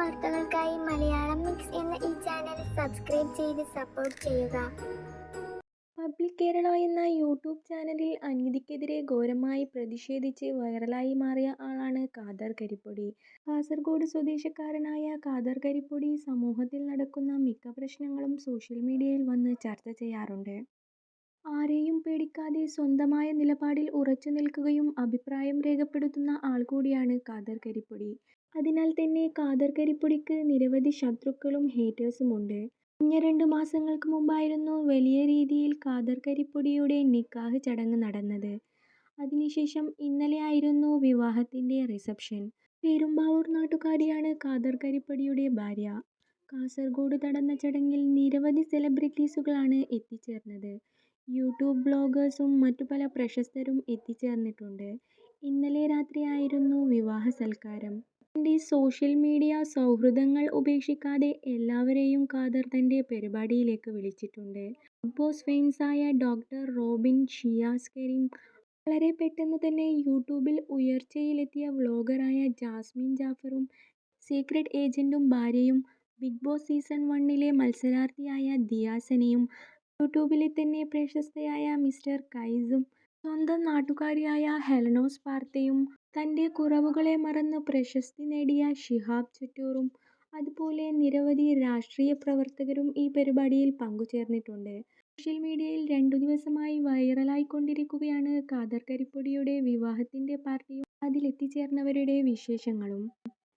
വാർത്തകൾക്കായി മലയാളം മിക്സ് എന്ന ഈ ചാനൽ സബ്സ്ക്രൈബ് ചെയ്ത് സപ്പോർട്ട് ചെയ്യുക പബ്ലിക് കേരള എന്ന യൂട്യൂബ് ചാനലിൽ അനീതിക്കെതിരെ ഘോരമായി പ്രതിഷേധിച്ച് വൈറലായി മാറിയ ആളാണ് ഖാദർ കരിപ്പൊടി. കാസർഗോഡ് സ്വദേശക്കാരനായ ഖാദർ കരിപ്പൊടി സമൂഹത്തിൽ നടക്കുന്ന മിക്ക പ്രശ്നങ്ങളും സോഷ്യൽ മീഡിയയിൽ വന്ന് ചർച്ച ചെയ്യാറുണ്ട്. ആരെയും പേടിക്കാതെ സ്വന്തമായ നിലപാടിൽ ഉറച്ചു നിൽക്കുകയും അഭിപ്രായം രേഖപ്പെടുത്തുന്ന ആൾ കൂടിയാണ് ഖാദർ കരിപ്പൊടി. അതിനാൽ തന്നെ ഖാദർ നിരവധി ശത്രുക്കളും ഹേറ്റേഴ്സുമുണ്ട്. കഴിഞ്ഞ രണ്ട് മാസങ്ങൾക്ക് മുമ്പായിരുന്നു വലിയ രീതിയിൽ ഖാദർ കരിപ്പൊടിയുടെ നിക്കാഹ് ചടങ്ങ് നടന്നത്. അതിനുശേഷം ഇന്നലെ ആയിരുന്നു വിവാഹത്തിന്റെ റിസപ്ഷൻ. പെരുമ്പാവൂർ നാട്ടുകാരിയാണ് ഖാദർ ഭാര്യ. കാസർഗോഡ് നടന്ന ചടങ്ങിൽ നിരവധി സെലിബ്രിറ്റീസുകളാണ് എത്തിച്ചേർന്നത്. യൂട്യൂബ് ബ്ലോഗേഴ്സും മറ്റു പല പ്രശസ്തരും എത്തിച്ചേർന്നിട്ടുണ്ട്. ഇന്നലെ രാത്രിയായിരുന്നു വിവാഹ സൽക്കാരം. തന്റെ സോഷ്യൽ മീഡിയ സൗഹൃദങ്ങൾ ഉപേക്ഷിക്കാതെ എല്ലാവരെയും ഖാദർ തന്റെ പരിപാടിയിലേക്ക് വിളിച്ചിട്ടുണ്ട്. ബിഗ് ബോസ് ഫെയിംസായ ഡോക്ടർ റോബിൻ, ഷിയാസ് കരീം, വളരെ പെട്ടെന്ന് തന്നെ യൂട്യൂബിൽ ഉയർച്ചയിലെത്തിയ വ്ളോഗറായ ജാസ്മിൻ ജാഫറും സീക്രട്ട് ഏജന്റും ഭാര്യയും ബിഗ് ബോസ് സീസൺ വണ്ണിലെ മത്സരാർത്ഥിയായ ദിയാസനയും യൂട്യൂബിലെ തന്നെ പ്രശസ്തയായ മിസ്റ്റർ കൈസും സ്വന്തം നാട്ടുകാരിയായ ഹെലനോസ് പാർത്തയും തന്റെ കുറവുകളെ മറന്ന് പ്രശസ്തി നേടിയ ഷിഹാബ് ചെറ്റൂറും അതുപോലെ നിരവധി രാഷ്ട്രീയ പ്രവർത്തകരും ഈ പരിപാടിയിൽ പങ്കുചേർന്നിട്ടുണ്ട്. സോഷ്യൽ മീഡിയയിൽ രണ്ടു ദിവസമായി വൈറലായിക്കൊണ്ടിരിക്കുകയാണ് ഖാദർ കരിപ്പൊടിയുടെ വിവാഹത്തിന്റെ പാർട്ടിയും അതിലെത്തിച്ചേർന്നവരുടെ വിശേഷങ്ങളും.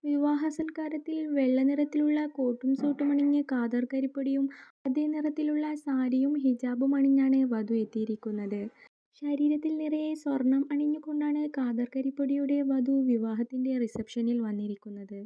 വിവാഹ സൽക്കാരത്തിൽ വെള്ള നിറത്തിലുള്ള കോട്ടും സൂട്ടുമണിഞ്ഞ് ഖാദർ കരിപ്പൊടിയും അതേ നിറത്തിലുള്ള സാരിയും ഹിജാബും അണിഞ്ഞാണ് വധു എത്തിയിരിക്കുന്നത്. ശരീരത്തിൽ നിറയെ സ്വർണം അണിഞ്ഞുകൊണ്ടാണ് കാതർ കരിപ്പൊടിയുടെ വധു വിവാഹത്തിന്റെ റിസപ്ഷനിൽ വന്നിരിക്കുന്നത്.